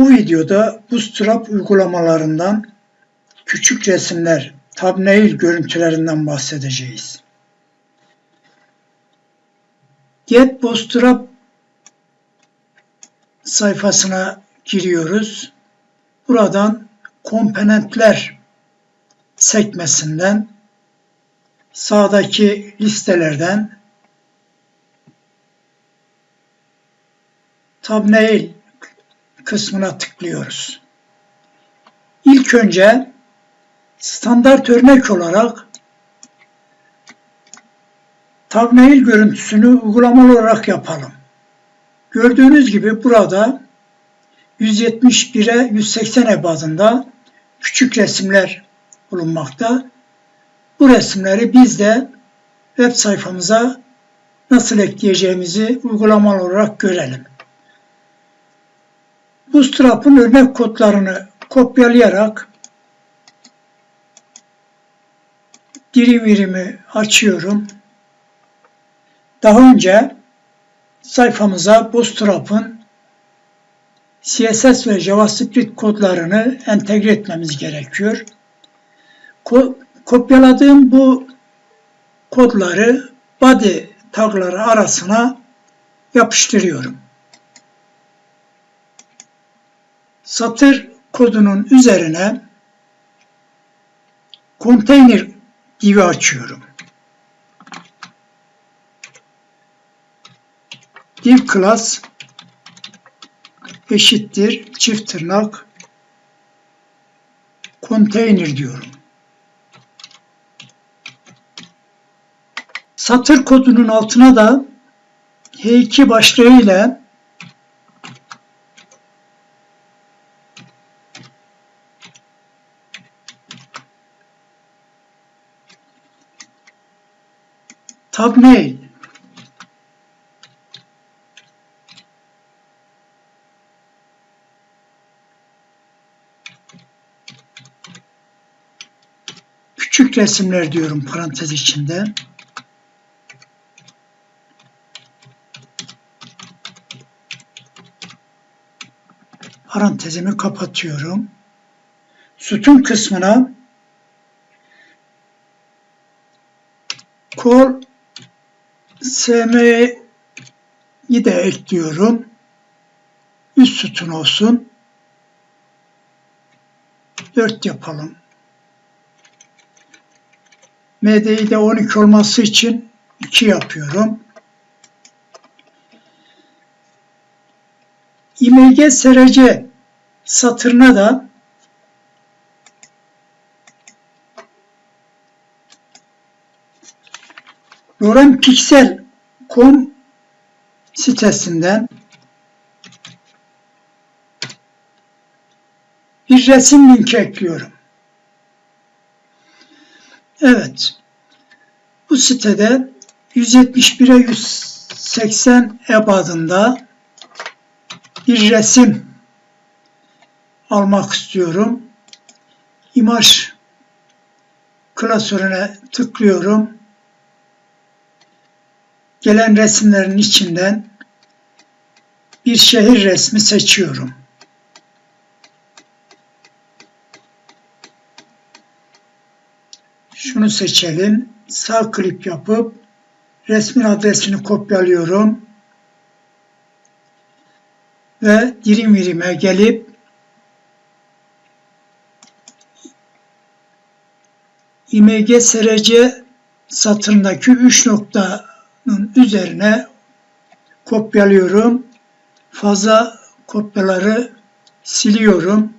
Bu videoda Bootstrap uygulamalarından küçük resimler, thumbnail görüntülerinden bahsedeceğiz. Get Bootstrap sayfasına giriyoruz. Buradan komponentler sekmesinden sağdaki listelerden thumbnail kısmına tıklıyoruz. İlk önce standart örnek olarak thumbnail görüntüsünü uygulamalı olarak yapalım. Gördüğünüz gibi burada 171'e 180 ebadında küçük resimler bulunmakta. Bu resimleri biz de web sayfamıza nasıl ekleyeceğimizi uygulamalı olarak görelim. Bootstrap'ın örnek kodlarını kopyalayarak virimi açıyorum. Daha önce sayfamıza Bootstrap'ın CSS ve JavaScript kodlarını entegre etmemiz gerekiyor. Ko kopyaladığım bu kodları body tagları arasına yapıştırıyorum. Satır kodunun üzerine container divi açıyorum. div class eşittir çift tırnak container diyorum. Satır kodunun altına da H2 başlığı thumbnail küçük resimler diyorum parantez içinde. Parantezimi kapatıyorum. Sütun kısmına SM'yi de ekliyorum. Üst sütun olsun. 4 yapalım. MD'yi de 12 olması için 2 yapıyorum. IMG SRC satırına da lorempixel.com sitesinden bir resim linki ekliyorum. Evet. Bu sitede 171'e 180 ebadında bir resim almak istiyorum. İmaj klasörüne tıklıyorum. Gelen resimlerin içinden bir şehir resmi seçiyorum. Şunu seçelim. Sağ klik yapıp resmin adresini kopyalıyorum. Ve dirim virime gelip img src satırındaki 3 noktanın üzerine kopyalıyorum. Fazla kopyaları siliyorum.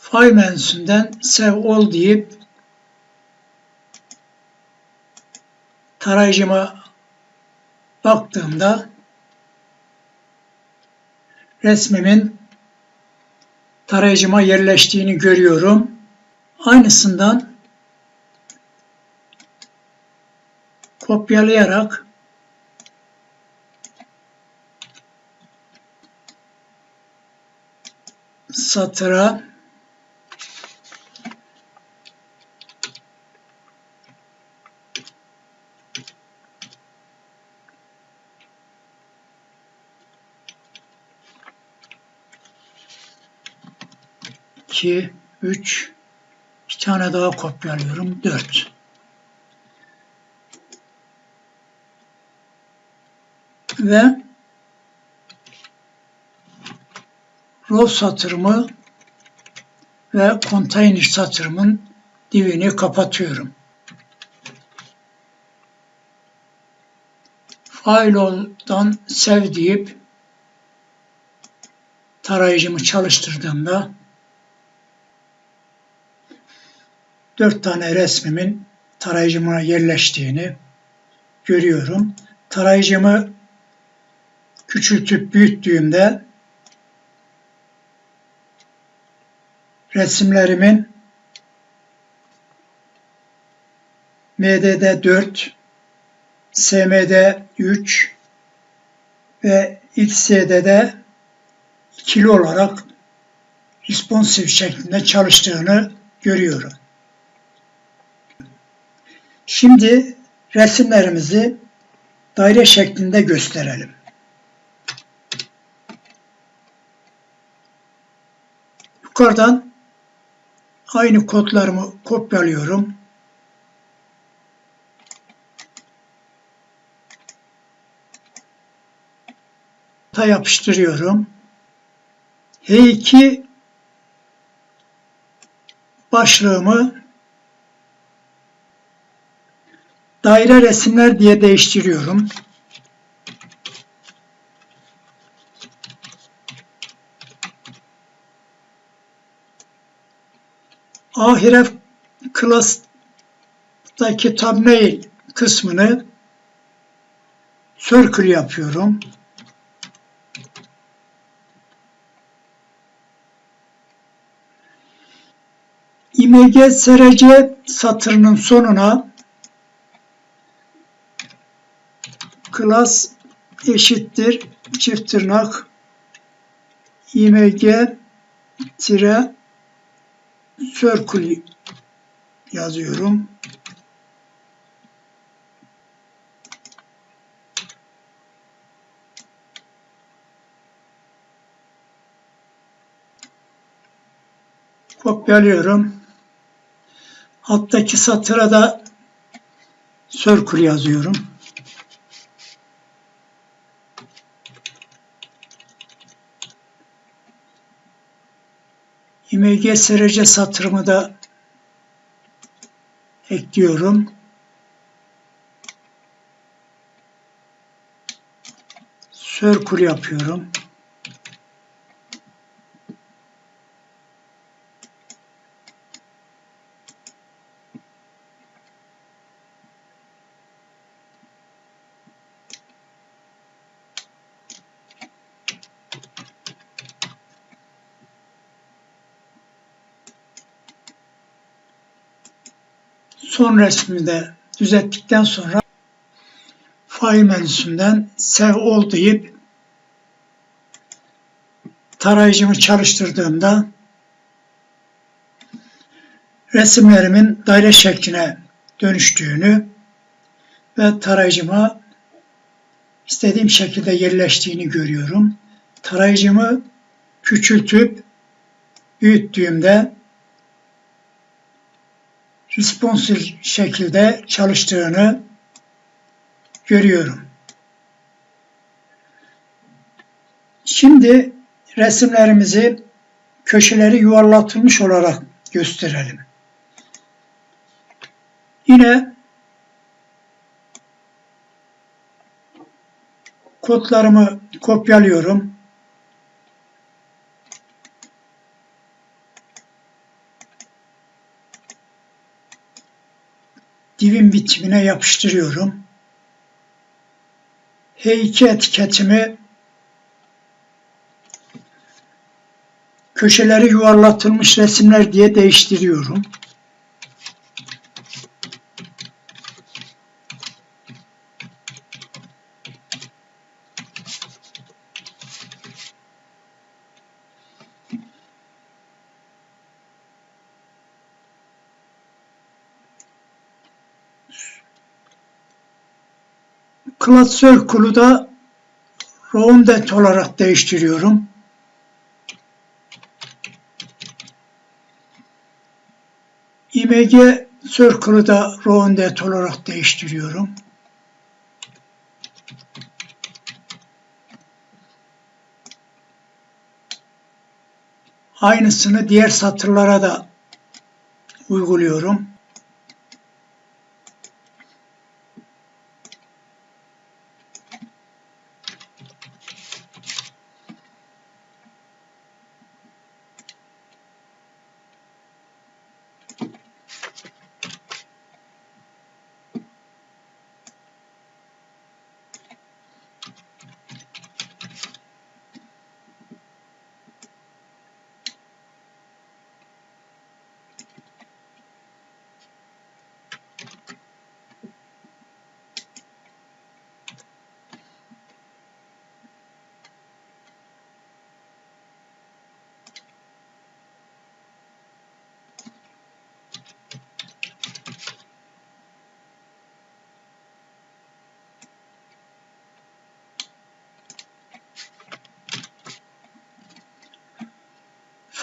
File menüsünden Save All deyip tarayıcıma baktığımda resmimin tarayıcıma yerleştiğini görüyorum. Aynısından kopyalayarak satıra 2, 3, bir tane daha kopyalıyorum. 4. Ve row satırımı ve container satırımın divini kapatıyorum. File'dan sev deyip tarayıcımı çalıştırdığımda dört tane resmimin tarayıcıma yerleştiğini görüyorum. Tarayıcımı küçültüp büyüttüğümde resimlerimin MD'de 4, SM'de 3 ve XC'de ikili olarak responsif şeklinde çalıştığını görüyorum. Şimdi resimlerimizi daire şeklinde gösterelim. Yukarıdan aynı kodlarımı kopyalıyorum. Ta yapıştırıyorum. H2 başlığımı daire resimler diye değiştiriyorum. Ahiref class'taki thumbnail kısmını circle yapıyorum. img src satırının sonuna class eşittir çift tırnak img tire circle yazıyorum. Kopyalıyorum. Alttaki satıra da circle yazıyorum. İmg src satırımı da ekliyorum. Circle yapıyorum. Son resmi de düzelttikten sonra file menüsünden save all deyip tarayıcımı çalıştırdığımda resimlerimin daire şekline dönüştüğünü ve tarayıcıma istediğim şekilde yerleştiğini görüyorum. Tarayıcımı küçültüp büyüttüğümde responsif şekilde çalıştığını görüyorum. Şimdi resimlerimizi köşeleri yuvarlatılmış olarak gösterelim. Yine kodlarımı kopyalıyorum. Divin bitimine yapıştırıyorum. H2 etiketimi köşeleri yuvarlatılmış resimler diye değiştiriyorum. Klasör kulu da rounded olarak değiştiriyorum. IMG Circle'ı da Roundet olarak değiştiriyorum. Aynısını diğer satırlara da uyguluyorum.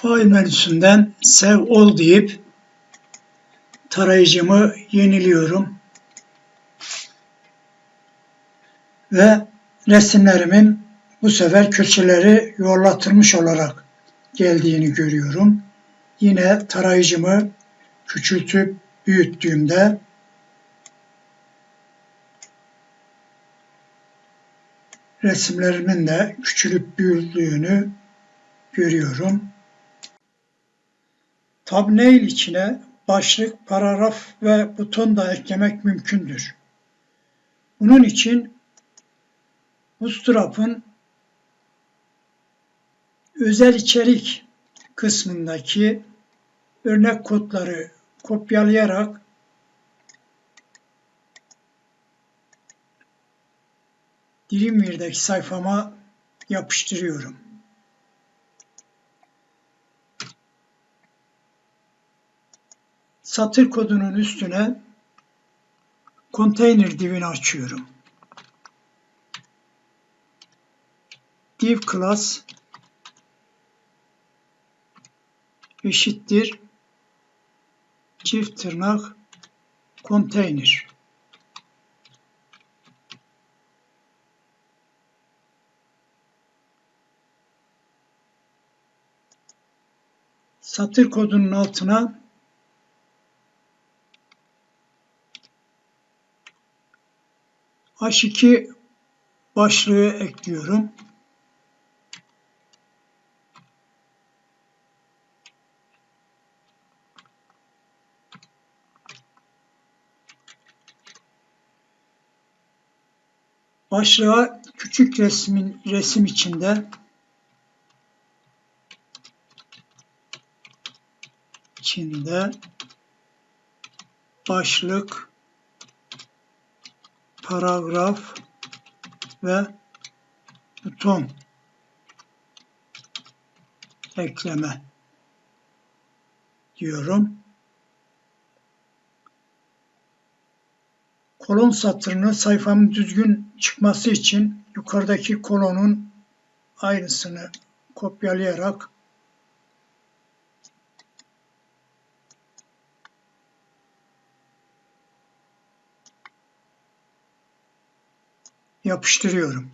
Fail menüsünden Save All deyip tarayıcımı yeniliyorum. Ve resimlerimin bu sefer köşeleri yuvarlatılmış olarak geldiğini görüyorum. Yine tarayıcımı küçültüp büyüttüğümde resimlerimin de küçülüp büyüdüğünü görüyorum. Thumbnail içine başlık, paragraf ve buton da eklemek mümkündür. Bunun için Bootstrap'ın özel içerik kısmındaki örnek kodları kopyalayarak Dreamweaver'daki sayfama yapıştırıyorum. Satır kodunun üstüne container divini açıyorum. div class eşittir çift tırnak container. Satır kodunun altına H2 başlığı ekliyorum. Başlığa küçük resmin resim içinde içinde başlık paragraf ve buton ekleme diyorum. kolon satırını sayfamın düzgün çıkması için yukarıdaki kolonun aynısını kopyalayarak yapıştırıyorum.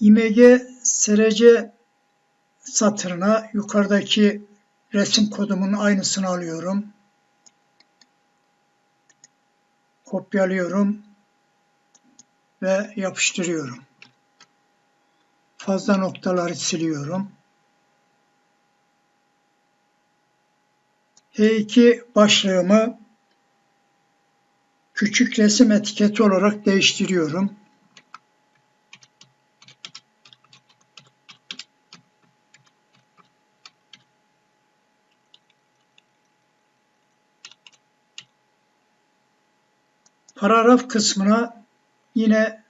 IMG SRC satırına yukarıdaki resim kodumun aynısını alıyorum. Kopyalıyorum ve yapıştırıyorum. Fazla noktaları siliyorum. H2 başlığımı küçük resim etiketi olarak değiştiriyorum. Paragraf kısmına yine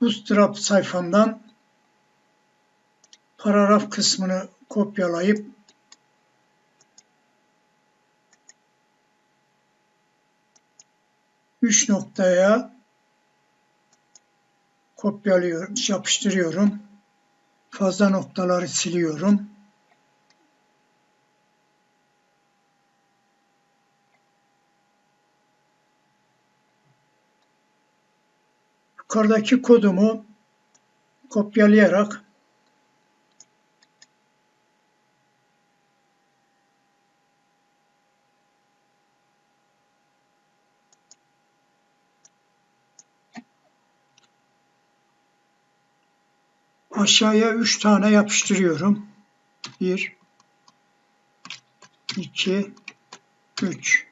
Bootstrap sayfamdan paragraf kısmını kopyalayıp üç noktaya kopyalıyorum, yapıştırıyorum. Fazla noktaları siliyorum. Yukarıdaki kodumu kopyalayarak aşağıya 3 tane yapıştırıyorum. 1 2 3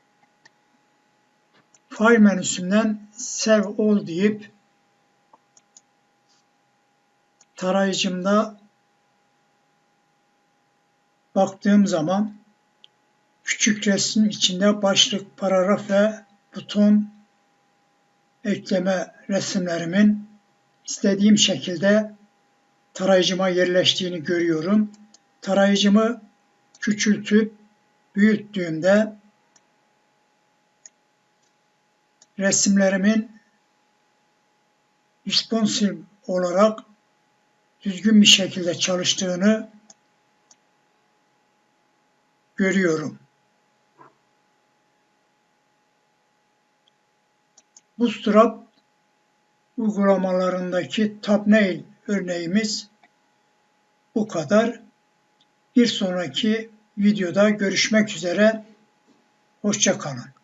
File menüsünden Save All deyip tarayıcımda baktığım zaman küçük resmin içinde başlık, paragraf ve buton ekleme resimlerimin istediğim şekilde tarayıcıma yerleştiğini görüyorum. Tarayıcımı küçültüp büyüttüğümde resimlerimin responsive olarak düzgün bir şekilde çalıştığını görüyorum. Bootstrap uygulamalarındaki thumbnail örneğimiz bu kadar. Bir sonraki videoda görüşmek üzere. Hoşçakalın.